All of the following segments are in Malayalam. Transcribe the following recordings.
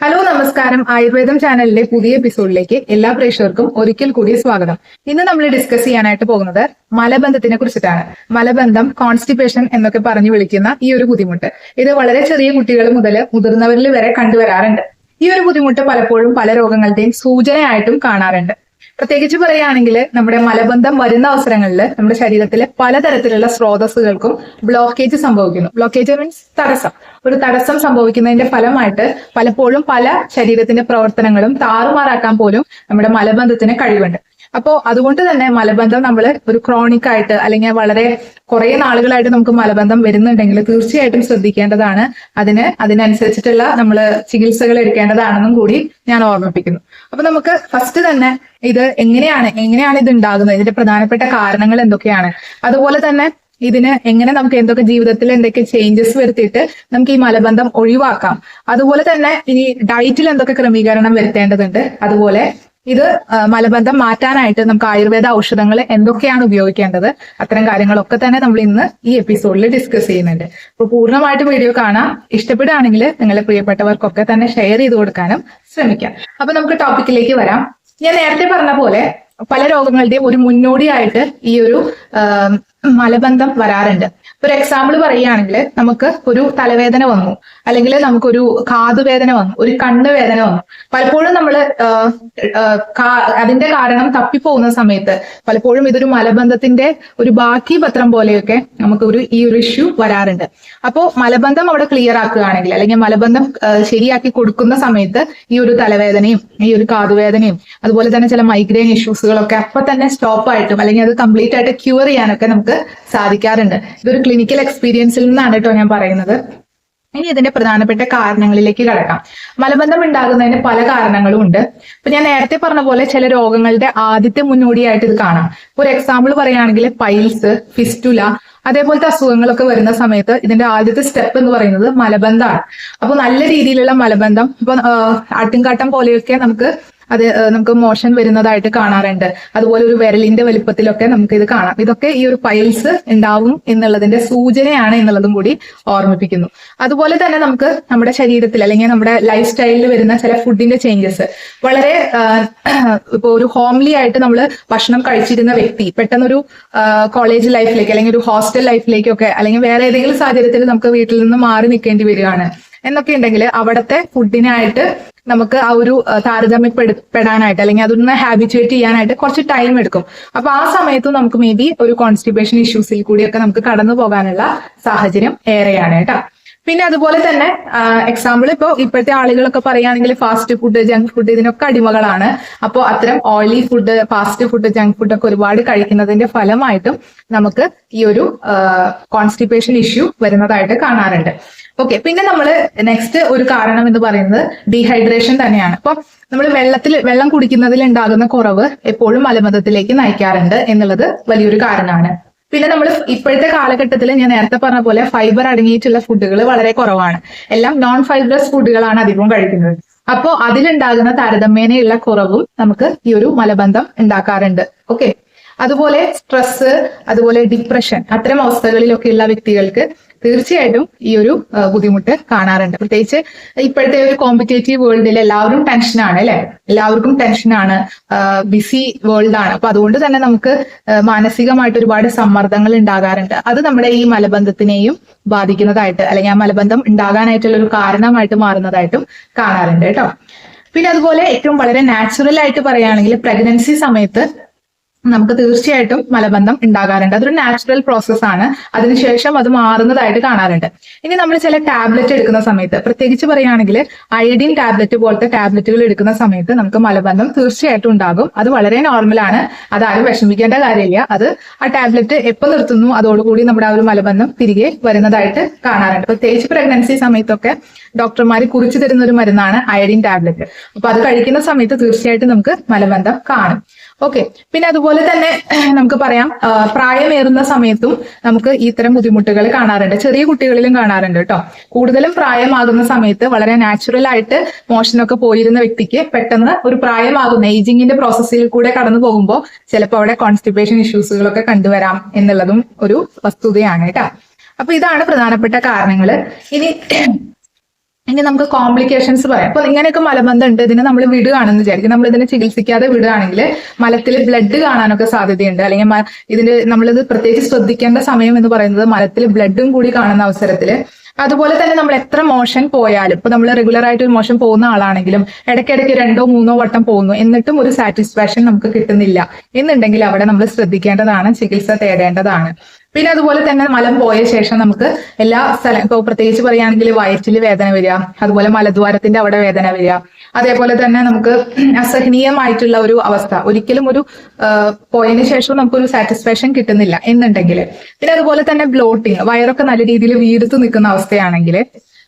ഹലോ നമസ്കാരം. ആയുർവേദം ചാനലിലെ പുതിയ എപ്പിസോഡിലേക്ക് എല്ലാ പ്രേക്ഷകർക്കും ഒരിക്കൽ കൂടി സ്വാഗതം. ഇന്ന് നമ്മൾ ഡിസ്കസ് ചെയ്യാനായിട്ട് പോകുന്നത് മലബന്ധത്തിനെ കുറിച്ചിട്ടാണ്. മലബന്ധം കോൺസ്റ്റിപ്പേഷൻ എന്നൊക്കെ പറഞ്ഞു വിളിക്കുന്ന ഈ ഒരു ബുദ്ധിമുട്ട്. ഇത് വളരെ ചെറിയ കുട്ടികൾ മുതൽ മുതിർന്നവരിൽ വരെ കണ്ടുവരാറുണ്ട്. ഈ ഒരു ബുദ്ധിമുട്ട് പലപ്പോഴും പല രോഗങ്ങളുടെയും സൂചനയായിട്ടും കാണാറുണ്ട്. പ്രത്യേകിച്ച് പറയുകയാണെങ്കിൽ നമ്മുടെ മലബന്ധം വരുന്ന അവസരങ്ങളിൽ നമ്മുടെ ശരീരത്തിലെ പലതരത്തിലുള്ള സ്രോതസ്സുകൾക്കും ബ്ലോക്കേജ് സംഭവിക്കുന്നു. ബ്ലോക്കേജ് മീൻസ് തടസ്സം. ഒരു തടസ്സം സംഭവിക്കുന്നതിന്റെ ഫലമായിട്ട് പലപ്പോഴും പല ശരീരത്തിന്റെ പ്രവർത്തനങ്ങളും താറുമാറാക്കാൻ പോലും നമ്മുടെ മലബന്ധത്തിന് കഴിവുണ്ട്. അപ്പോൾ അതുകൊണ്ട് തന്നെ മലബന്ധം നമ്മൾ ഒരു ക്രോണിക് ആയിട്ട് അല്ലെങ്കിൽ വളരെ കുറെ നാളുകളായിട്ട് നമുക്ക് മലബന്ധം വരുന്നുണ്ടെങ്കിൽ തീർച്ചയായിട്ടും ശ്രദ്ധിക്കേണ്ടതാണ്. അതിന് അതിനനുസരിച്ചിട്ടുള്ള നമ്മൾ ചികിത്സകൾ എടുക്കേണ്ടതാണെന്നും കൂടി ഞാൻ ഓർമ്മിപ്പിക്കുന്നു. അപ്പൊ നമുക്ക് ഫസ്റ്റ് തന്നെ ഇത് എങ്ങനെയാണ് എങ്ങനെയാണ് ഇത് ഉണ്ടാകുന്നത്? ഇതിന്റെ പ്രധാനപ്പെട്ട കാരണങ്ങൾ എന്തൊക്കെയാണ്? അതുപോലെ തന്നെ ഇതിന് എങ്ങനെ നമുക്ക് എന്തൊക്കെ ജീവിതത്തിൽ എന്തൊക്കെ ചേഞ്ചസ് വരുത്തിയിട്ട് നമുക്ക് ഈ മലബന്ധം ഒഴിവാക്കാം? അതുപോലെ തന്നെ ഇനി ഡയറ്റിൽ എന്തൊക്കെ ക്രമീകരണം വരുത്തേണ്ടതുണ്ട്? അതുപോലെ ഇത് മലബന്ധം മാറ്റാനായിട്ട് നമുക്ക് ആയുർവേദ ഔഷധങ്ങൾ എന്തൊക്കെയാണ് ഉപയോഗിക്കേണ്ടത്? അത്തരം കാര്യങ്ങളൊക്കെ തന്നെ നമ്മൾ ഇന്ന് ഈ എപ്പിസോഡിൽ ഡിസ്കസ് ചെയ്യുന്നുണ്ട്. അപ്പോൾ പൂർണമായിട്ട് വീഡിയോ കാണാം. ഇഷ്ടപ്പെടുകയാണെങ്കിൽ നിങ്ങളുടെ പ്രിയപ്പെട്ടവർക്കൊക്കെ തന്നെ ഷെയർ ചെയ്ത് കൊടുക്കാനും ശ്രമിക്കാം. അപ്പൊ നമുക്ക് ടോപ്പിക്കിലേക്ക് വരാം. ഞാൻ നേരത്തെ പറഞ്ഞ പോലെ പല രോഗങ്ങളുടെയും ഒരു മുന്നോടിയായിട്ട് ഈ ഒരു മലബന്ധം വരാറുണ്ട്. ഒരു എക്സാമ്പിൾ പറയുകയാണെങ്കിൽ നമുക്ക് ഒരു തലവേദന വന്നു. അല്ലെങ്കിൽ നമുക്കൊരു കാതുവേദന വന്നു ഒരു കണ്ണ് വേദന വന്നു. പലപ്പോഴും നമ്മൾ അതിന്റെ കാരണം തപ്പിപ്പോകുന്ന സമയത്ത് പലപ്പോഴും ഇതൊരു മലബന്ധത്തിന്റെ ഒരു ബാക്കി പത്രം പോലെയൊക്കെ നമുക്ക് ഒരു ഈ ഒരു ഇഷ്യൂ വരാറുണ്ട്. അപ്പോൾ മലബന്ധം അവിടെ ക്ലിയർ ആക്കുകയാണെങ്കിൽ അല്ലെങ്കിൽ മലബന്ധം ശരിയാക്കി കൊടുക്കുന്ന സമയത്ത് ഈ ഒരു തലവേദനയും ഈ ഒരു കാതുവേദനയും അതുപോലെ തന്നെ ചില മൈഗ്രെയിൻ ഇഷ്യൂസുകളൊക്കെ അപ്പൊ തന്നെ സ്റ്റോപ്പ് ആയിട്ടും അല്ലെങ്കിൽ അത് കംപ്ലീറ്റ് ആയിട്ട് ക്യൂർ ചെയ്യാനൊക്കെ നമുക്ക് സാധിക്കാറുണ്ട്. ഇതൊരു ക്ലിനിക്കൽ എക്സ്പീരിയൻസിൽ നിന്നാണ് കേട്ടോ ഞാൻ പറയുന്നത്. ഇനി ഇതിന്റെ പ്രധാനപ്പെട്ട കാരണങ്ങളിലേക്ക് കടക്കാം. മലബന്ധം ഉണ്ടാകുന്നതിന് പല കാരണങ്ങളും ഉണ്ട്. ഇപ്പൊ ഞാൻ നേരത്തെ പറഞ്ഞ പോലെ ചില രോഗങ്ങളുടെ ആദ്യത്തെ മുന്നോടിയായിട്ട് ഇത് കാണാം. ഒരു എക്സാമ്പിൾ പറയുകയാണെങ്കിൽ പൈൽസ് ഫിസ്റ്റുല അതേപോലത്തെ അസുഖങ്ങളൊക്കെ വരുന്ന സമയത്ത് ഇതിന്റെ ആദ്യത്തെ സ്റ്റെപ്പ് എന്ന് പറയുന്നത് മലബന്ധമാണ്. അപ്പൊ നല്ല രീതിയിലുള്ള മലബന്ധം ഇപ്പൊ ആട്ടിൻകാട്ടം പോലെയൊക്കെ നമുക്ക് അത് നമുക്ക് മോഷൻ വരുന്നതായിട്ട് കാണാറുണ്ട്. അതുപോലെ ഒരു വിരലിന്റെ വലിപ്പത്തിലൊക്കെ നമുക്ക് ഇത് കാണാം. ഇതൊക്കെ ഈ ഒരു പൈൽസ് ഉണ്ടാവും എന്നുള്ളതിന്റെ സൂചനയാണ് എന്നുള്ളതും കൂടി ഓർമ്മിപ്പിക്കുന്നു. അതുപോലെ തന്നെ നമുക്ക് നമ്മുടെ ശരീരത്തിൽ അല്ലെങ്കിൽ നമ്മുടെ ലൈഫ് സ്റ്റൈലിൽ വരുന്ന ചില ഫുഡിന്റെ ചേഞ്ചസ് വളരെ ഇപ്പോൾ ഒരു ഹോംലി ആയിട്ട് നമ്മൾ ഭക്ഷണം കഴിച്ചിരുന്ന വ്യക്തി പെട്ടെന്നൊരു കോളേജ് ലൈഫിലേക്ക് അല്ലെങ്കിൽ ഒരു ഹോസ്റ്റൽ ലൈഫിലേക്കൊക്കെ അല്ലെങ്കിൽ വേറെ ഏതെങ്കിലും സാഹചര്യത്തിൽ നമുക്ക് വീട്ടിൽ നിന്ന് മാറി നിൽക്കേണ്ടി വരികയാണ്. എന്നൊക്കെ ഉണ്ടെങ്കിൽ അവിടുത്തെ ഫുഡിനായിട്ട് നമുക്ക് ആ ഒരു താരതമ്യപ്പെടാനായിട്ട് അല്ലെങ്കിൽ അതൊന്ന് ഹാബിറ്റുവേറ്റ് ചെയ്യാനായിട്ട് കുറച്ച് ടൈം എടുക്കും. അപ്പൊ ആ സമയത്തും നമുക്ക് മേ ബി ഒരു കോൺസ്റ്റിപ്പേഷൻ ഇഷ്യൂസിൽ കൂടിയൊക്കെ നമുക്ക് കടന്നു പോകാനുള്ള സാഹചര്യം ഏറെയാണ് കേട്ടോ. പിന്നെ അതുപോലെ തന്നെ എക്സാമ്പിൾ ഇപ്പോൾ ഇപ്പോഴത്തെ ആളുകളൊക്കെ പറയുകയാണെങ്കിൽ ഫാസ്റ്റ് ഫുഡ് ജങ്ക് ഫുഡ് ഇതിനൊക്കെ അടിമകളാണ്. അപ്പോൾ അത്തരം oily food fast food junk food ഒക്കെ ഒരുപാട് കഴിക്കുന്നതിന്റെ ഫലമായിട്ടും നമുക്ക് ഈ ഒരു കോൺസ്റ്റിപ്പേഷൻ ഇഷ്യൂ വരുന്നതായിട്ട് കാണാറുണ്ട്. ഓക്കെ പിന്നെ നമ്മൾ നെക്സ്റ്റ് ഒരു കാരണം എന്ന് പറയുന്നത് ഡീഹൈഡ്രേഷൻ തന്നെയാണ്. അപ്പൊ നമ്മൾ വെള്ളത്തിൽ വെള്ളം കുടിക്കുന്നതിൽ ഉണ്ടാകുന്ന കുറവ് എപ്പോഴും മലബന്ധത്തിലേക്ക് നയിക്കാറുണ്ട് എന്നുള്ളത് വലിയൊരു കാരണമാണ്. പിന്നെ നമ്മൾ ഇപ്പോഴത്തെ കാലഘട്ടത്തിൽ ഞാൻ നേരത്തെ പറഞ്ഞ പോലെ ഫൈബർ അടങ്ങിയിട്ടുള്ള ഫുഡുകൾ വളരെ കുറവാണ്. എല്ലാം നോൺ ഫൈബറസ് ഫുഡുകളാണ് അധികവും കഴിക്കുന്നത്. അപ്പോൾ അതിലുണ്ടാകുന്ന താരതമ്യേനയുള്ള കുറവും നമുക്ക് ഈ ഒരു മലബന്ധം ഉണ്ടാക്കാറുണ്ട്. ഓക്കെ അതുപോലെ സ്ട്രെസ് അതുപോലെ ഡിപ്രഷൻ അത്തരം അവസ്ഥകളിലൊക്കെയുള്ള വ്യക്തികൾക്ക് തീർച്ചയായിട്ടും ഈ ഒരു ബുദ്ധിമുട്ട് കാണാറുണ്ട്. പ്രത്യേകിച്ച് ഇപ്പോഴത്തെ ഒരു കോമ്പറ്റേറ്റീവ് വേൾഡിൽ എല്ലാവരും ടെൻഷനാണ് അല്ലെ? എല്ലാവർക്കും ടെൻഷനാണ് ബിസി വേൾഡ് ആണ്. അപ്പൊ അതുകൊണ്ട് തന്നെ നമുക്ക് മാനസികമായിട്ട് ഒരുപാട് സമ്മർദ്ദങ്ങൾ ഉണ്ടാകാറുണ്ട്. അത് നമ്മുടെ ഈ മലബന്ധത്തിനെയും ബാധിക്കുന്നതായിട്ട് അല്ലെങ്കിൽ ആ മലബന്ധം ഉണ്ടാകാനായിട്ടുള്ള ഒരു കാരണമായിട്ട് മാറുന്നതായിട്ടും കാണാറുണ്ട് കേട്ടോ. പിന്നെ അതുപോലെ ഏറ്റവും വളരെ നാച്ചുറൽ ആയിട്ട് പറയുകയാണെങ്കിൽ പ്രഗ്നൻസി സമയത്ത് നമുക്ക് തീർച്ചയായിട്ടും മലബന്ധം ഉണ്ടാകാറുണ്ട്. അതൊരു നാച്ചുറൽ പ്രോസസ് ആണ്. അതിനുശേഷം അത് മാറുന്നതായിട്ട് കാണാറുണ്ട്. ഇനി നമ്മൾ ചില ടാബ്ലറ്റ് എടുക്കുന്ന സമയത്ത് പ്രത്യേകിച്ച് പറയുകയാണെങ്കിൽ അയഡിൻ ടാബ്ലറ്റ് പോലത്തെ ടാബ്ലറ്റുകൾ എടുക്കുന്ന സമയത്ത് നമുക്ക് മലബന്ധം തീർച്ചയായിട്ടും ഉണ്ടാകും. അത് വളരെ നോർമലാണ് അതാരും വിഷമിക്കേണ്ട കാര്യമില്ല. അത് ആ ടാബ്ലറ്റ് എപ്പോൾ നിർത്തുന്നു അതോടുകൂടി നമ്മുടെ ആ ഒരു മലബന്ധം തിരികെ വരുന്നതായിട്ട് കാണാറുണ്ട്. പ്രത്യേകിച്ച് പ്രഗ്നൻസി സമയത്തൊക്കെ ഡോക്ടർമാർ കുറിച്ചു തരുന്ന ഒരു മരുന്നാണ് അയഡിൻ ടാബ്ലറ്റ് അപ്പൊ അത് കഴിക്കുന്ന സമയത്ത് തീർച്ചയായിട്ടും നമുക്ക് മലബന്ധം കാണും. ഓക്കെ പിന്നെ അതുപോലെ തന്നെ നമുക്ക് പറയാം പ്രായമേറുന്ന സമയത്തും നമുക്ക് ഇത്തരം ബുദ്ധിമുട്ടുകൾ കാണാറുണ്ട്. ചെറിയ കുട്ടികളിലും കാണാറുണ്ട് കേട്ടോ കൂടുതലും പ്രായമാകുന്ന സമയത്ത് വളരെ നാച്ചുറൽ ആയിട്ട് മോഷനൊക്കെ പോയിരുന്ന വ്യക്തിക്ക് പെട്ടെന്ന് ഒരു പ്രായമാകുന്ന ഏജിങ്ങിന്റെ പ്രോസസ്സിൽ കൂടെ കടന്നു പോകുമ്പോൾ ചിലപ്പോൾ അവിടെ കോൺസ്റ്റിപ്പേഷൻ ഇഷ്യൂസുകളൊക്കെ കണ്ടുവരാം എന്നുള്ളതും ഒരു വസ്തുതയാണ് കേട്ടോ അപ്പൊ ഇതാണ് പ്രധാനപ്പെട്ട കാരണങ്ങൾ ഇനി ഇനി നമുക്ക് കോംപ്ലിക്കേഷൻസ് പറയാം. അപ്പൊ ഇങ്ങനെയൊക്കെ മലബന്ധം ഉണ്ട് ഇതിനെ നമ്മൾ വിടുകയാണെന്ന് വിചാരിക്കും. നമ്മൾ ഇതിനെ ചികിത്സിക്കാതെ വിടുകയാണെങ്കിൽ മലത്തിൽ ബ്ലഡ് കാണാനൊക്കെ സാധ്യതയുണ്ട്. അല്ലെങ്കിൽ ഇതിന് നമ്മളിത് പ്രത്യേകിച്ച് ശ്രദ്ധിക്കേണ്ട സമയം എന്ന് പറയുന്നത് മലത്തിൽ ബ്ലഡും കൂടി കാണുന്ന അവസരത്തിൽ അതുപോലെ തന്നെ നമ്മൾ എത്ര മോഷൻ പോയാലും ഇപ്പൊ നമ്മൾ റെഗുലർ ആയിട്ട് ഒരു മോഷൻ പോകുന്ന ആളാണെങ്കിലും ഇടയ്ക്കിടയ്ക്ക് രണ്ടോ മൂന്നോ വട്ടം പോകുന്നു എന്നിട്ടും ഒരു സാറ്റിസ്ഫാക്ഷൻ നമുക്ക് കിട്ടുന്നില്ല. എന്നുണ്ടെങ്കിൽ അവിടെ നമ്മൾ ശ്രദ്ധിക്കേണ്ടതാണ് ചികിത്സ തേടേണ്ടതാണ്. പിന്നെ അതുപോലെ തന്നെ മലം പോയ ശേഷം നമുക്ക് എല്ലാ സ്ഥലം ഇപ്പോൾ പ്രത്യേകിച്ച് പറയുകയാണെങ്കിൽ വയറ്റിൽ വേദന വരിക അതുപോലെ മലദ്വാരത്തിന്റെ അവിടെ വേദന വരിക അതേപോലെ തന്നെ നമുക്ക് അസഹനീയമായിട്ടുള്ള ഒരു അവസ്ഥ. ഒരിക്കലും ഒരു പോയതിനു ശേഷം നമുക്കൊരു സാറ്റിസ്ഫാക്ഷൻ കിട്ടുന്നില്ല എന്നുണ്ടെങ്കിൽ പിന്നെ അതുപോലെ തന്നെ ബ്ലോട്ടിങ് വയറൊക്കെ നല്ല രീതിയിൽ വീർത്ത് നിൽക്കുന്ന അവസ്ഥയാണെങ്കിൽ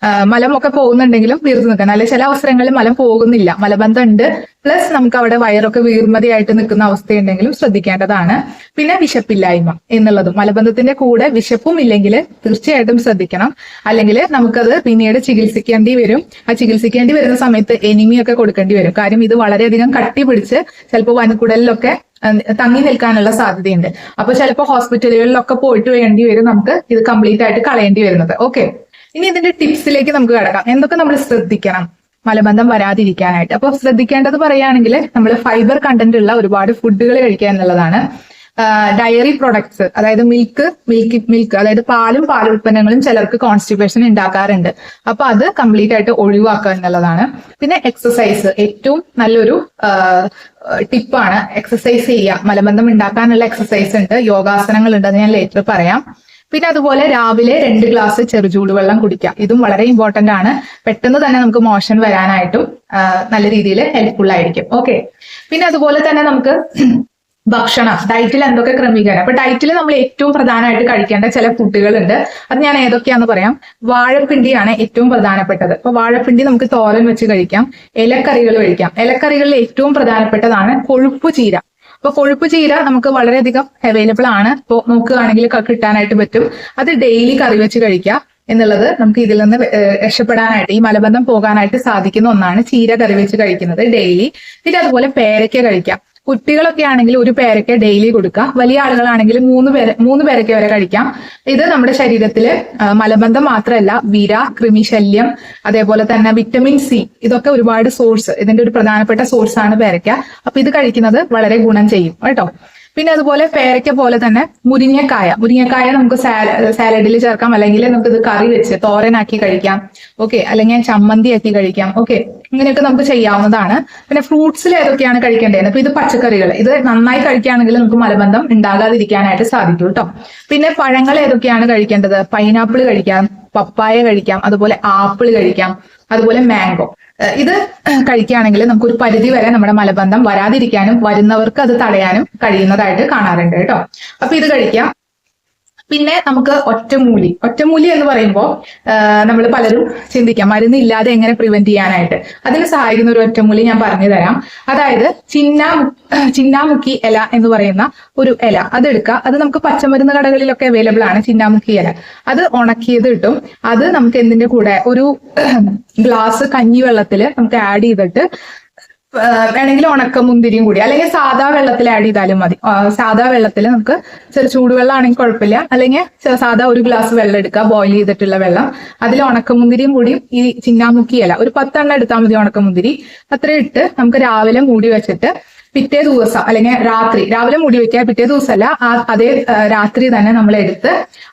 മലമൊക്കെ പോകുന്നുണ്ടെങ്കിലും വീർത്ത് നിൽക്കണം അല്ലെ ചില അവസരങ്ങളിൽ മലം പോകുന്നില്ല. മലബന്ധം ഉണ്ട് പ്ലസ് നമുക്ക് അവിടെ വയറൊക്കെ വീർമതിയായിട്ട് നിൽക്കുന്ന അവസ്ഥയുണ്ടെങ്കിലും ശ്രദ്ധിക്കേണ്ടതാണ്. പിന്നെ വിശപ്പില്ലായ്മ എന്നുള്ളതും. മലബന്ധത്തിന്റെ കൂടെ വിശപ്പും ഇല്ലെങ്കിൽ തീർച്ചയായിട്ടും ശ്രദ്ധിക്കണം. അല്ലെങ്കിൽ നമുക്കത് പിന്നീട് ചികിത്സിക്കേണ്ടി വരും. ആ ചികിത്സിക്കേണ്ടി വരുന്ന സമയത്ത് എനിമിയൊക്കെ കൊടുക്കേണ്ടി വരും. കാര്യം ഇത് വളരെയധികം കട്ടി പിടിച്ച് ചിലപ്പോൾ വൻകുടലിലൊക്കെ തങ്ങി നിൽക്കാനുള്ള സാധ്യതയുണ്ട്. അപ്പൊ ചിലപ്പോൾ ഹോസ്പിറ്റലുകളിലൊക്കെ പോയിട്ട് വേണ്ടി വരും നമുക്ക് ഇത് കംപ്ലീറ്റ് ആയിട്ട് കളയേണ്ടി വരുന്നത്. ഓക്കെ ഇനി ഇതിന്റെ ടിപ്സിലേക്ക് നമുക്ക് കിടക്കാം. എന്തൊക്കെ നമ്മൾ ശ്രദ്ധിക്കണം? മലബന്ധം വരാതിരിക്കാനായിട്ട്. അപ്പോൾ ശ്രദ്ധിക്കേണ്ടത് പറയുകയാണെങ്കിൽ നമ്മൾ ഫൈബർ കണ്ടന്റ് ഉള്ള ഒരുപാട് ഫുഡുകൾ കഴിക്കുക എന്നുള്ളതാണ്. ഡയറി പ്രൊഡക്ട്സ് അതായത് മിൽക്ക് മിൽക്ക് മിൽക്ക് അതായത് പാലും പാലുൽപ്പന്നങ്ങളും ചിലർക്ക് കോൺസ്റ്റിപ്പേഷൻ ഉണ്ടാക്കാറുണ്ട്. അപ്പൊ അത് കംപ്ലീറ്റ് ആയിട്ട് ഒഴിവാക്കുക എന്നുള്ളതാണ്. പിന്നെ എക്സസൈസ് ഏറ്റവും നല്ലൊരു ടിപ്പാണ് എക്സസൈസ് ചെയ്യുക. മലബന്ധം ഉണ്ടാക്കാനുള്ള എക്സസൈസ് ഉണ്ട്. യോഗാസനങ്ങൾ ഉണ്ട് അത് ഞാൻ ലേറ്റർ പറയാം. പിന്നെ അതുപോലെ രാവിലെ രണ്ട് ഗ്ലാസ് ചെറുചൂടുവെള്ളം കുടിക്കുക ഇതും വളരെ ഇമ്പോർട്ടന്റ് ആണ്. പെട്ടെന്ന് തന്നെ നമുക്ക് മോഷൻ വരാനായിട്ടും നല്ല രീതിയിൽ ഹെൽപ്ഫുൾ ആയിരിക്കും. ഓക്കെ പിന്നെ അതുപോലെ തന്നെ നമുക്ക് ഭക്ഷണം ഡയറ്റിൽ എന്തൊക്കെ ക്രമീകരണം? അപ്പൊ ഡയറ്റിൽ നമ്മൾ ഏറ്റവും പ്രധാനമായിട്ട് കഴിക്കേണ്ട ചില ഫുഡുകളുണ്ട്. അത് ഞാൻ ഏതൊക്കെയാന്ന് പറയാം. വാഴപ്പിണ്ടിയാണ് ഏറ്റവും പ്രധാനപ്പെട്ടത്. അപ്പൊ വാഴപ്പിണ്ടി നമുക്ക് തോരൻ വെച്ച് കഴിക്കാം ഇലക്കറികൾ കഴിക്കാം. ഇലക്കറികളിൽ ഏറ്റവും പ്രധാനപ്പെട്ടതാണ് കൊഴുപ്പ് ചീര. അപ്പൊ കൊഴുപ്പ് ചീര നമുക്ക് വളരെയധികം അവൈലബിൾ ആണ്. ഇപ്പോൾ നോക്കുകയാണെങ്കിൽ കിട്ടാനായിട്ട് പറ്റും. അത് ഡെയിലി കറി വെച്ച് കഴിക്കുക എന്നുള്ളത് നമുക്ക് ഇതിൽ നിന്ന് രക്ഷപ്പെടാനായിട്ട് ഈ മലബന്ധം പോകാനായിട്ട് സാധിക്കുന്ന ഒന്നാണ് ചീര കറി വെച്ച് കഴിക്കുന്നത് ഡെയിലി പിന്നെ അതുപോലെ പേരയ്ക്ക കഴിക്കാം. കുട്ടികളൊക്കെ ആണെങ്കിൽ ഒരു പേരൊക്കെ ഡെയിലി കൊടുക്കുക. വലിയ ആളുകളാണെങ്കിൽ മൂന്ന് പേര മൂന്ന് പേരൊക്കെ വരെ കഴിക്കാം. ഇത് നമ്മുടെ ശരീരത്തിൽ മലബന്ധം മാത്രമല്ല വിര കൃമിശല്യം അതേപോലെ തന്നെ വിറ്റമിൻ സി ഇതൊക്കെ ഒരുപാട് സോഴ്സ് ഇതിന്റെ ഒരു പ്രധാനപ്പെട്ട സോഴ്സ് ആണ് പേരയ്ക്ക. അപ്പൊ ഇത് കഴിക്കുന്നത് വളരെ ഗുണം ചെയ്യും. കേട്ടോ? പിന്നെ അതുപോലെ പേരയ്ക്ക പോലെ തന്നെ മുരിങ്ങക്കായ. മുരിങ്ങക്കായ നമുക്ക് സാലഡിൽ ചേർക്കാം. അല്ലെങ്കിൽ നമുക്ക് ഇത് കറി വെച്ച് തോരനാക്കി കഴിക്കാം. ഓക്കെ. അല്ലെങ്കിൽ ചമ്മന്തി ആക്കി കഴിക്കാം. ഓക്കെ. ഇങ്ങനെയൊക്കെ നമുക്ക് ചെയ്യാവുന്നതാണ്. പിന്നെ ഫ്രൂട്ട്സിൽ ഏതൊക്കെയാണ് കഴിക്കേണ്ടത്? അപ്പൊ ഇത് പച്ചക്കറികൾ. ഇത് നന്നായി കഴിക്കുകയാണെങ്കിൽ നമുക്ക് മലബന്ധം ഉണ്ടാകാതിരിക്കാനായിട്ട് സാധിക്കും കേട്ടോ. പിന്നെ പഴങ്ങൾ ഏതൊക്കെയാണ് കഴിക്കേണ്ടത്? പൈനാപ്പിൾ കഴിക്കാം പപ്പായ കഴിക്കാം അതുപോലെ ആപ്പിൾ കഴിക്കാം. അതുപോലെ മാംഗോ. ഇത് കഴിക്കുകയാണെങ്കിൽ നമുക്ക് ഒരു പരിധി വരെ നമ്മുടെ മലബന്ധം വരാതിരിക്കാനും വരുന്നവർക്ക് അത് തടയാനും കഴിയുന്നതായിട്ട് കാണാറുണ്ട് കേട്ടോ. അപ്പൊ ഇത് കഴിക്കാം. പിന്നെ നമുക്ക് ഒറ്റമൂലി. ഒറ്റമൂലി എന്ന് പറയുമ്പോൾ നമ്മൾ പലരും ചിന്തിക്കാം മരുന്ന് ഇല്ലാതെ എങ്ങനെ പ്രിവെന്റ് ചെയ്യാനായിട്ട്. അതിന് സഹായിക്കുന്ന ഒരു ഒറ്റമൂലി ഞാൻ പറഞ്ഞു തരാം അതായത് ചിന്ന ചിന്നാമുക്കി ഇല എന്ന് പറയുന്ന ഒരു ഇല. അതെടുക്കുക. അത് നമുക്ക് പച്ചമരുന്ന് കടകളിലൊക്കെ അവൈലബിൾ ആണ് ചിന്നാമുക്കി ഇല. അത് ഉണക്കിയത് കിട്ടും അത് നമുക്ക് എന്തിന്റെ കൂടെ ഒരു ഗ്ലാസ് കഞ്ഞിവെള്ളത്തിൽ നമുക്ക് ആഡ് ചെയ്തിട്ട് വേണമെങ്കിൽ ഉണക്കമുന്തിരിയും കൂടി. അല്ലെങ്കിൽ സാധാ വെള്ളത്തിൽ ആഡ് ചെയ്താലും മതി. സാധാ വെള്ളത്തിൽ നമുക്ക് ചെറു ചൂടുവെള്ളം ആണെങ്കിൽ കുഴപ്പമില്ല. അല്ലെങ്കിൽ സാധാ ഒരു ഗ്ലാസ് വെള്ളം എടുക്കുക ബോയിൽ ചെയ്തിട്ടുള്ള വെള്ളം. അതിൽ ഉണക്കമുന്തിരിയും കൂടി ഈ ചിന്നാമുക്കി അല്ല ഒരു പത്തെണ്ണം എടുത്താൽ മതി ഉണക്കമുന്തിരി അത്രയും ഇട്ട് നമുക്ക് രാവിലെ മൂടി വെച്ചിട്ട് പിറ്റേ ദിവസം അല്ലെങ്കിൽ രാത്രി രാവിലെ മുടി വെക്കുക പിറ്റേ ദിവസമല്ല അതേ രാത്രി തന്നെ നമ്മൾ എടുത്ത്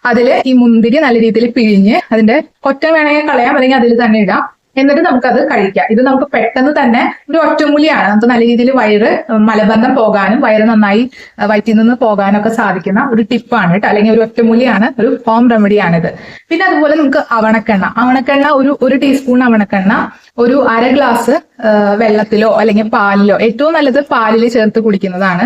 അതിൽ ഈ മുന്തിരി നല്ല രീതിയിൽ പിഴിഞ്ഞ് അതിന്റെ കൊറ്റ വേണമെങ്കിൽ കളയാം അല്ലെങ്കിൽ അതിൽ തന്നെ ഇടാം. എന്നിട്ട് നമുക്കത് കഴിക്കാം. ഇത് നമുക്ക് പെട്ടെന്ന് തന്നെ ഒരു ഒറ്റമൂലിയാണ്. നമുക്ക് നല്ല രീതിയിൽ വയറ് മലബന്ധം പോകാനും വയറ് നന്നായി വയറ്റിൽ നിന്ന് പോകാനൊക്കെ സാധിക്കുന്ന ഒരു ടിപ്പാണ് കേട്ടോ. അല്ലെങ്കിൽ ഒരു ഒറ്റമൂലിയാണ് ഒരു ഹോം റെമഡിയാണിത്. പിന്നെ അതുപോലെ നമുക്ക് അവണക്കെണ്ണ. അവണക്കെണ്ണ ഒരു ഒരു ടീസ്പൂൺ അവണക്കെണ്ണ. ഒരു അര ഗ്ലാസ് വെള്ളത്തിലോ അല്ലെങ്കിൽ പാലിലോ ഏറ്റവും നല്ലത് പാലിൽ ചേർത്ത് കുടിക്കുന്നതാണ്.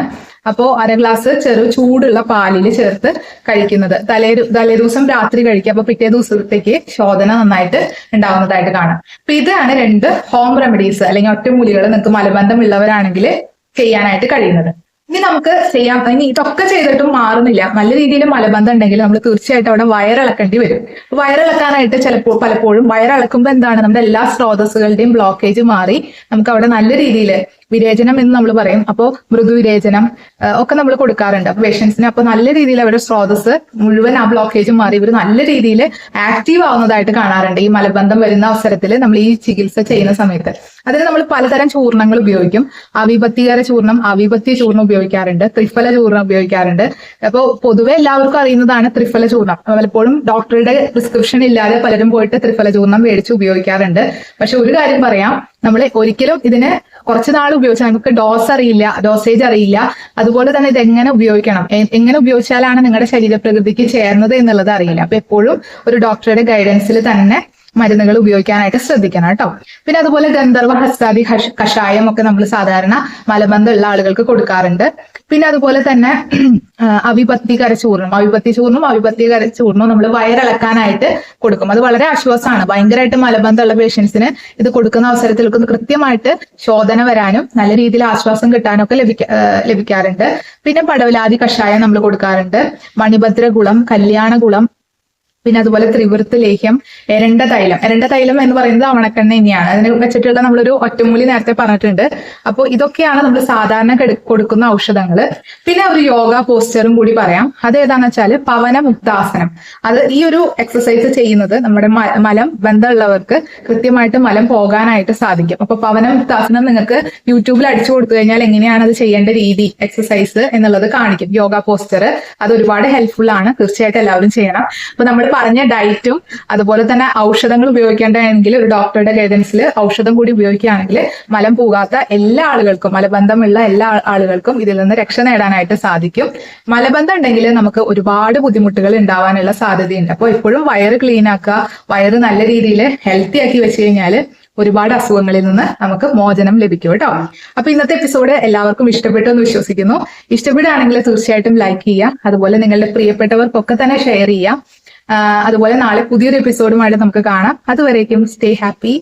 അപ്പോ അര ഗ്ലാസ് ചെറു ചൂടുള്ള പാലിൽ ചേർത്ത് കഴിക്കുന്നത്. തലേ തലേ ദിവസം രാത്രി കഴിക്കുക. അപ്പോൾ പിറ്റേ ദിവസത്തേക്ക് ശോധന നന്നായിട്ട് ഉണ്ടാവുന്നതായിട്ട് കാണാം. അപ്പൊ ഇതാണ് രണ്ട് ഹോം റെമഡീസ് അല്ലെങ്കിൽ ഒറ്റമൂലികൾ നിങ്ങൾക്ക് മലബന്ധം ഉള്ളവരാണെങ്കിൽ ചെയ്യാനായിട്ട് കഴിയുന്നത്. ഇനി നമുക്ക് ചെയ്യാം. ഇനി ഇതൊക്കെ ചെയ്തിട്ടും മാറുന്നില്ല. നല്ല രീതിയിൽ മലബന്ധം ഉണ്ടെങ്കിൽ നമ്മൾ തീർച്ചയായിട്ടും അവിടെ വയറിളക്കേണ്ടി വരും. വയറിളക്കാനായിട്ട് ചിലപ്പോൾ പലപ്പോഴും വയറിളക്കുമ്പോൾ എന്താണ്? നമ്മുടെ എല്ലാ സ്രോതസ്സുകളുടെയും ബ്ലോക്കേജ് മാറി നമുക്ക് അവിടെ നല്ല രീതിയിൽ വിരേചനം എന്ന് നമ്മൾ പറയും. അപ്പോൾ മൃദുവിരേചനം ഒക്കെ നമ്മൾ കൊടുക്കാറുണ്ട്. അപ്പൊ പേഷ്യൻസിന് അപ്പൊ നല്ല രീതിയിൽ അവരുടെ സ്രോതസ് മുഴുവൻ ആ ബ്ലോക്കേജ് മാറി ഇവർ നല്ല രീതിയിൽ ആക്റ്റീവ് ആവുന്നതായിട്ട് കാണാറുണ്ട്. ഈ മലബന്ധം വരുന്ന അവസരത്തിൽ നമ്മൾ ഈ ചികിത്സ ചെയ്യുന്ന സമയത്ത്. അതിന് നമ്മൾ പലതരം ചൂർണങ്ങൾ ഉപയോഗിക്കും. അവിപത്തികര ചൂർണം അവിപത്തി ചൂർണം ഉപയോഗിക്കാറുണ്ട്. ത്രിഫല ചൂർണം ഉപയോഗിക്കാറുണ്ട്. അപ്പോൾ പൊതുവെ എല്ലാവർക്കും അറിയുന്നതാണ് ത്രിഫല ചൂർണം. പലപ്പോഴും ഡോക്ടറുടെ പ്രിസ്ക്രിപ്ഷൻ ഇല്ലാതെ പലരും പോയിട്ട് ത്രിഫല ചൂർണം മേടിച്ച് ഉപയോഗിക്കാറുണ്ട്. പക്ഷെ ഒരു കാര്യം പറയാം. നമ്മൾ ഒരിക്കലും ഇതിന് കുറച്ച് നാൾ ഉപയോഗിച്ചാൽ നമുക്ക് ഡോസ് അറിയില്ല ഡോസേജ് അറിയില്ല. അതുപോലെ തന്നെ ഇത് എങ്ങനെ ഉപയോഗിക്കണം എങ്ങനെ ഉപയോഗിച്ചാലാണ് നിങ്ങളുടെ ശരീരപ്രകൃതിക്ക് ചേർന്നത് എന്നുള്ളത് അറിയില്ല. അപ്പൊ എപ്പോഴും ഒരു ഡോക്ടറുടെ ഗൈഡൻസിൽ തന്നെ മരുന്നുകൾ ഉപയോഗിക്കാനായിട്ട് ശ്രദ്ധിക്കണം കേട്ടോ. പിന്നെ അതുപോലെ ഗന്ധർവ ഹസ്താദി കഷായം ഒക്കെ നമ്മൾ സാധാരണ മലബന്ധം ഉള്ള ആളുകൾക്ക് കൊടുക്കാറുണ്ട്. പിന്നെ അതുപോലെ തന്നെ അവിപത്തി കരച്ചൂർണം ചൂർണം അവിപത്തി ചൂർണം അവിപത്തി ചൂർണം നമ്മൾ വയറിളക്കാനായിട്ട് കൊടുക്കും. അത് വളരെ ആശ്വാസമാണ്. ഭയങ്കരമായിട്ട് മലബന്ധമുള്ള പേഷ്യൻസിന് ഇത് കൊടുക്കുന്ന അവസരത്തിൽ കൃത്യമായിട്ട് ശോധന വരാനും നല്ല രീതിയിൽ ആശ്വാസം കിട്ടാനും ഒക്കെ ലഭിക്ക ലഭിക്കാറുണ്ട്. പിന്നെ പടവലാതി കഷായം നമ്മൾ കൊടുക്കാറുണ്ട്. മണിഭദ്രകുളം കല്യാണകുളം പിന്നെ അതുപോലെ ത്രിവൃത്ത് ലേഹ്യം എരണ്ട തൈലം. എരണ്ട തൈലം എന്ന് പറയുന്നത് അവണക്കെണ്ണ തന്നെയാണ് അതിനെ വെച്ചിട്ടുള്ള നമ്മളൊരു ഒറ്റമൂലി നേരത്തെ പറഞ്ഞിട്ടുണ്ട്. അപ്പോൾ ഇതൊക്കെയാണ് നമ്മൾ സാധാരണ കൊടുക്കുന്ന ഔഷധങ്ങൾ പിന്നെ ഒരു യോഗ പോസ്റ്ററും കൂടി പറയാം. അത് ഏതാണെന്ന് വെച്ചാൽ പവന മുക്താസനം അത് ഈ ഒരു എക്സസൈസ് ചെയ്യുന്നത് നമ്മുടെ മലം ബന്ധമുള്ളവർക്ക് കൃത്യമായിട്ട് മലം പോകാനായിട്ട് സാധിക്കും. അപ്പൊ പവന മുക്താസനം നിങ്ങൾക്ക് യൂട്യൂബിൽ അടിച്ചു കൊടുത്തു കഴിഞ്ഞാൽ എങ്ങനെയാണ് അത് ചെയ്യേണ്ട രീതി എക്സസൈസ് എന്നുള്ളത് കാണിക്കും. യോഗ പോസ്റ്റർ അത് ഒരുപാട് ഹെൽപ്ഫുൾ ആണ്. തീർച്ചയായിട്ടും എല്ലാവരും ചെയ്യണം. അപ്പൊ നമ്മൾ പറഞ്ഞ ഡയറ്റും അതുപോലെ തന്നെ ഔഷധങ്ങൾ ഉപയോഗിക്കേണ്ടതെങ്കിൽ ഒരു ഡോക്ടറുടെ ഗൈഡൻസിൽ ഔഷധം കൂടി ഉപയോഗിക്കുകയാണെങ്കിൽ മലം പോകാത്ത എല്ലാ ആളുകൾക്കും മലബന്ധമുള്ള എല്ലാ ആളുകൾക്കും ഇതിൽ നിന്ന് രക്ഷ നേടാനായിട്ട് സാധിക്കും. മലബന്ധം ഉണ്ടെങ്കിൽ നമുക്ക് ഒരുപാട് ബുദ്ധിമുട്ടുകൾ ഉണ്ടാവാനുള്ള സാധ്യതയുണ്ട്. അപ്പോൾ എപ്പോഴും വയറ് ക്ലീൻ ആക്കുക വയറ് നല്ല രീതിയിൽ ഹെൽത്തി ആക്കി വെച്ച് കഴിഞ്ഞാൽ ഒരുപാട് അസുഖങ്ങളിൽ നിന്ന് നമുക്ക് മോചനം ലഭിക്കും കേട്ടോ. അപ്പൊ ഇന്നത്തെ എപ്പിസോഡ് എല്ലാവർക്കും ഇഷ്ടപ്പെട്ടു എന്ന് വിശ്വസിക്കുന്നു. ഇഷ്ടപ്പെടുകയാണെങ്കിൽ തീർച്ചയായിട്ടും ലൈക്ക് ചെയ്യുക. അതുപോലെ നിങ്ങളുടെ പ്രിയപ്പെട്ടവർക്കൊക്കെ തന്നെ ഷെയർ ചെയ്യുക. അതുപോലെ നാളെ പുതിയൊരു എപ്പിസോഡുമായിട്ട് നമുക്ക് കാണാം. അതുവരേക്കും stay happy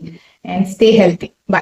and stay healthy bye